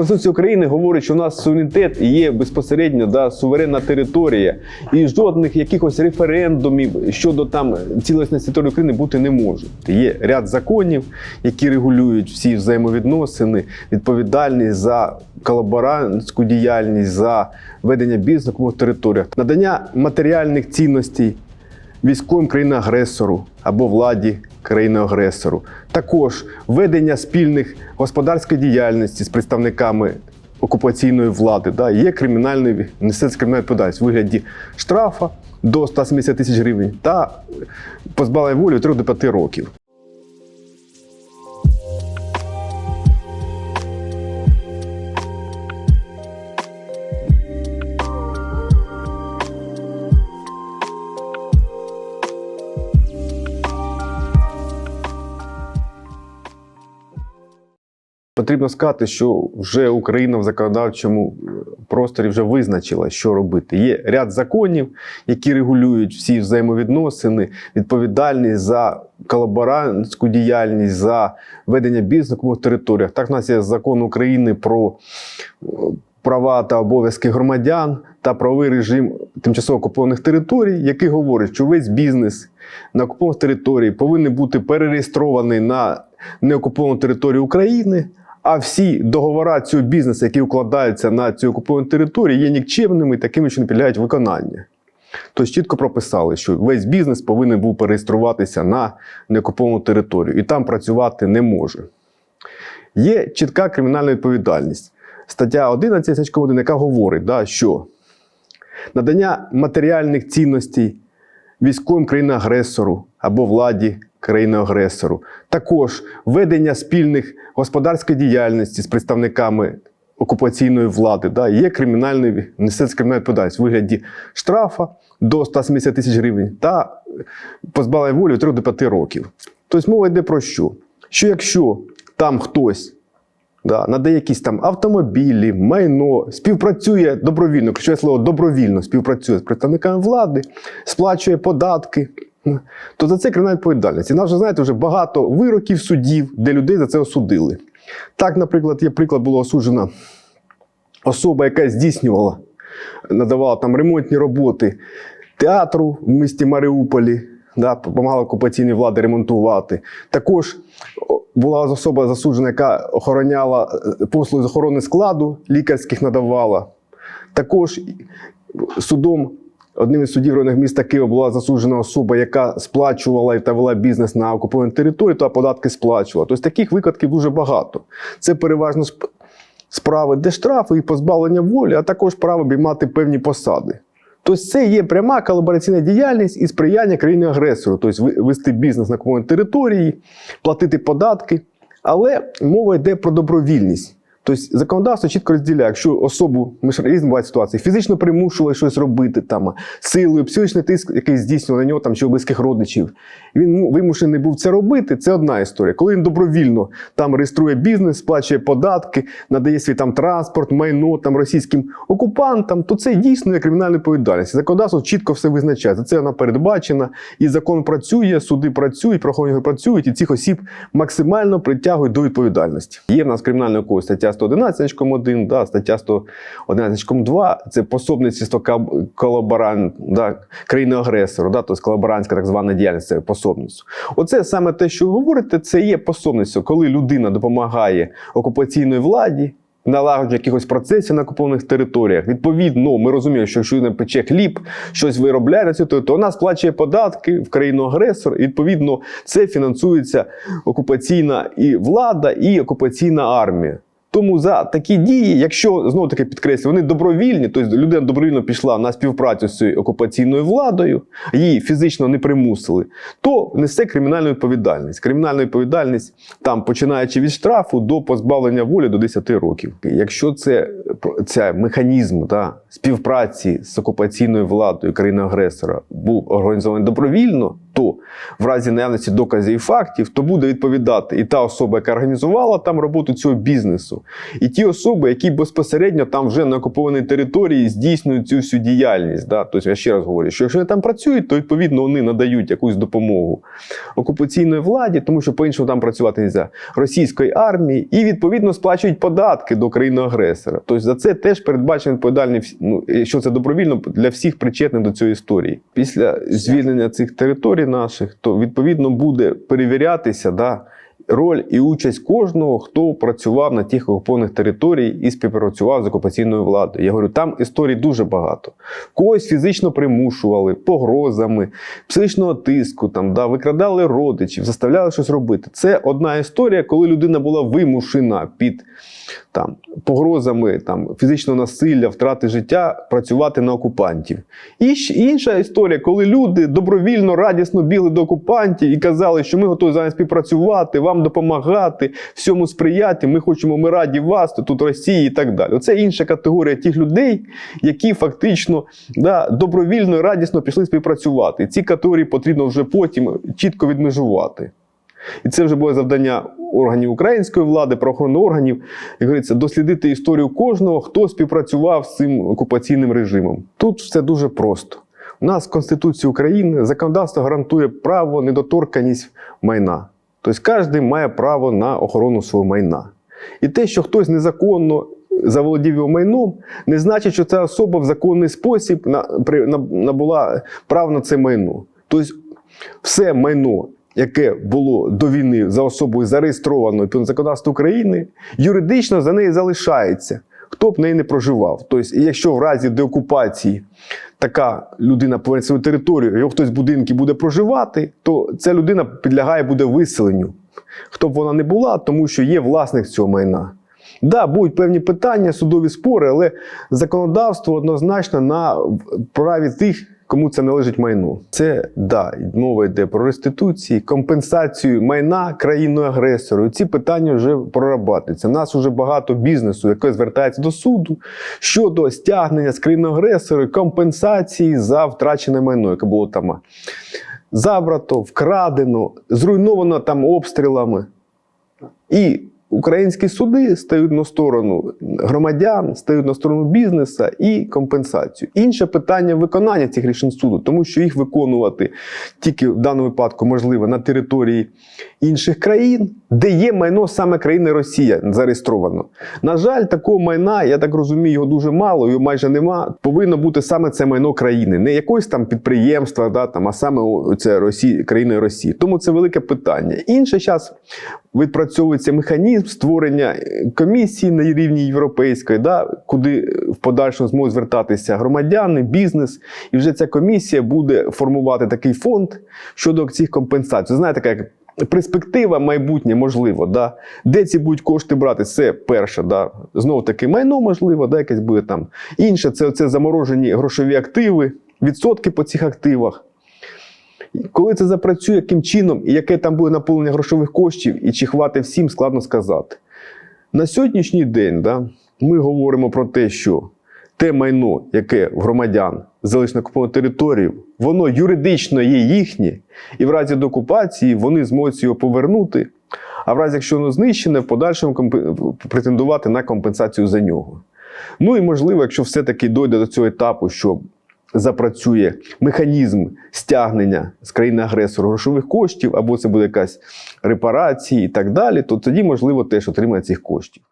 Конституція України говорить, що у нас суверенітет є безпосередньо да, суверенна територія, і жодних якихось референдумів щодо там цілісності території України бути не може. Є ряд законів, які регулюють всі взаємовідносини, відповідальність за колаборантську діяльність, за ведення бізнесу на територіях, надання матеріальних цінностей військовим країни-агресору або владі країни-агресору. Також ведення спільних господарської діяльності з представниками окупаційної влади. Да, є кримінальний несеться кримінальна відповідальність у вигляді штрафа до 170 тисяч гривень та позбавлення волі від 3 до 5 років. Потрібно сказати, що вже Україна в законодавчому просторі вже визначила, що робити. Є ряд законів, які регулюють всі взаємовідносини, відповідальність за колаборантську діяльність, за ведення бізнесу на територіях. Так, у нас є закон України про е, права та обов'язки громадян та правовий режим тимчасово окупованих територій, який говорить, що весь бізнес на окупованих території повинен бути перереєстрований на неокуповану територію України. А всі договори цього бізнесу, які укладаються на цю окуповану територію, є нікчемними такими, що не підлягають виконанню. Тобто чітко прописали, що весь бізнес повинен був переєструватися на неокуповану територію і там працювати не може. Є чітка кримінальна відповідальність. Стаття 11 значком 1, яка говорить, да, що надання матеріальних цінностей військовим країни-агресору або владі країни-агресору. Також ведення спільних господарської діяльності з представниками окупаційної влади. Да, є кримінальний несеться кримінальна відповідальність у вигляді штрафа до 170 тисяч гривень та позбавлення волі від 3 до 5 років. Тобто мова йде про що? Що якщо там хтось да, надає якісь там автомобілі, майно, співпрацює добровільно, ключове слово добровільно співпрацює з представниками влади, сплачує податки, то за це кримінальна відповідальність. І нас вже знаєте, вже багато вироків судів, де людей за це осудили. Так, наприклад, є приклад, була осуджена особа, яка здійснювала, надавала там ремонтні роботи театру в місті Маріуполі, да, допомагала окупаційній владі ремонтувати. Також була особа засуджена, яка охороняла е, послуги з охорони складу, лікарських надавала. Також судом. Одним із судів районних міста Києва була засуджена особа, яка сплачувала та вела бізнес на окупованій території, та податки сплачувала. Тобто таких випадків дуже багато. Це переважно справи, де штрафи і позбавлення волі, а також право обіймати певні посади. Тобто це є пряма колабораційна діяльність і сприяння країни-агресору, тобто ви- вести бізнес на окупованій території, платити податки. Але мова йде про добровільність. Тобто законодавство чітко розділяє, якщо особу, ми ж різні бувають ситуації, фізично примушували щось робити, там, силою, психічний тиск, який здійснював на нього там, чи близьких родичів. Він вимушений був це робити, це одна історія. Коли він добровільно там реєструє бізнес, сплачує податки, надає свій там транспорт, майно там російським окупантам, то це дійсно є кримінальна відповідальність. Законодавство чітко все визначає. За це вона передбачена, і закон працює, суди працюють, правоохоронні працюють, і цих осіб максимально притягують до відповідальності. Є в нас кримінальний кодекс стаття 111 1, да, стаття 111 2 це пособництво колаборант, да, країни-агресору, да, тобто колаборантська так звана діяльність це пособництво. Оце саме те, що ви говорите, це є пособництво, коли людина допомагає окупаційній владі. Налагодження якихось процесів на окупованих територіях. Відповідно, ми розуміємо, що якщо людина пече хліб, щось виробляє на цю територію, то вона сплачує податки в країну агресор. І відповідно це фінансується окупаційна і влада, і окупаційна армія. Тому за такі дії, якщо знову таки підкреслю, вони добровільні, тобто людина добровільно пішла на співпрацю з цією окупаційною владою, її фізично не примусили, то несе кримінальну відповідальність. Кримінальна відповідальність там починаючи від штрафу до позбавлення волі до 10 років. Якщо це, це механізм да, співпраці з окупаційною владою країни-агресора був організований добровільно, то то в разі наявності доказів і фактів, то буде відповідати і та особа, яка організувала там роботу цього бізнесу, і ті особи, які безпосередньо там вже на окупованій території здійснюють цю всю діяльність. Да? Тобто, я ще раз говорю, що якщо вони там працюють, то відповідно вони надають якусь допомогу окупаційної владі, тому що по-іншому там працювати не можна, російської армії, і відповідно сплачують податки до країни-агресора. Тобто за це теж передбачено відповідальність, ну, що це добровільно для всіх причетних до цієї історії. Після звільнення цих територій наших, то відповідно буде перевірятися да, роль і участь кожного, хто працював на тих окупованих територіях і співпрацював з окупаційною владою. Я говорю, там історій дуже багато. Когось фізично примушували, погрозами, психічного тиску, там, да, викрадали родичів, заставляли щось робити. Це одна історія, коли людина була вимушена під там, погрозами там, фізичного насилля, втрати життя працювати на окупантів. І інша історія, коли люди добровільно, радісно бігли до окупантів і казали, що ми готові з вами співпрацювати, вам допомагати, всьому сприяти, ми хочемо, ми раді вас, тут Росії і так далі. Оце інша категорія тих людей, які фактично да, добровільно і радісно пішли співпрацювати. Ці категорії потрібно вже потім чітко відмежувати. І це вже було завдання органів української влади, правоохоронних органів, як говориться, дослідити історію кожного, хто співпрацював з цим окупаційним режимом. Тут все дуже просто. У нас в Конституції України законодавство гарантує право недоторканість майна. Тобто кожен має право на охорону свого майна. І те, що хтось незаконно заволодів його майном, не значить, що ця особа в законний спосіб на- набула право на це майно. Тобто все майно, яке було до війни за особою зареєстровано під законодавство України, юридично за неї залишається. Хто б неї не проживав. Тобто, якщо в разі деокупації така людина повернеться свою територію, його хтось в будинку буде проживати, то ця людина підлягає буде виселенню. Хто б вона не була, тому що є власник цього майна. Да, будуть певні питання, судові спори, але законодавство однозначно на праві тих, кому це належить майно. Це да, мова йде про реституції, компенсацію майна країною агресору. Ці питання вже прорабатуються. У нас вже багато бізнесу, яке звертається до суду щодо стягнення з країни агресора компенсації за втрачене майно, яке було там забрато, вкрадено, зруйновано там обстрілами. І українські суди стають на сторону громадян, стають на сторону бізнесу і компенсацію. Інше питання виконання цих рішень суду, тому що їх виконувати тільки в даному випадку можливо на території інших країн, де є майно саме країни Росія зареєстровано. На жаль, такого майна, я так розумію, його дуже мало, його майже нема. Повинно бути саме це майно країни, не якогось там підприємства, да, там, а саме це Росії, країни Росії. Тому це велике питання. Інше час відпрацьовується механізм створення е, комісії на рівні європейської, да, куди в подальшому зможуть звертатися громадяни, бізнес, і вже ця комісія буде формувати такий фонд щодо цих компенсацій. Знаєте, така перспектива майбутнє можливо, да? де ці будуть кошти брати, це перше, да? знову таки майно можливо, да? якесь буде там. Інше це, це заморожені грошові активи, відсотки по цих активах. Коли це запрацює, яким чином і яке там буде наповнення грошових коштів, і чи хватить всім, складно сказати. На сьогоднішній день да, ми говоримо про те, що те майно, яке в громадян залишено на окупованій території, воно юридично є їхнє, і в разі деокупації вони зможуть його повернути. А в разі, якщо воно знищене, в подальшому претендувати на компенсацію за нього. Ну і можливо, якщо все-таки дойде до цього етапу, що запрацює механізм стягнення з країни агресора грошових коштів, або це буде якась репарація і так далі, то тоді можливо теж отримає цих коштів.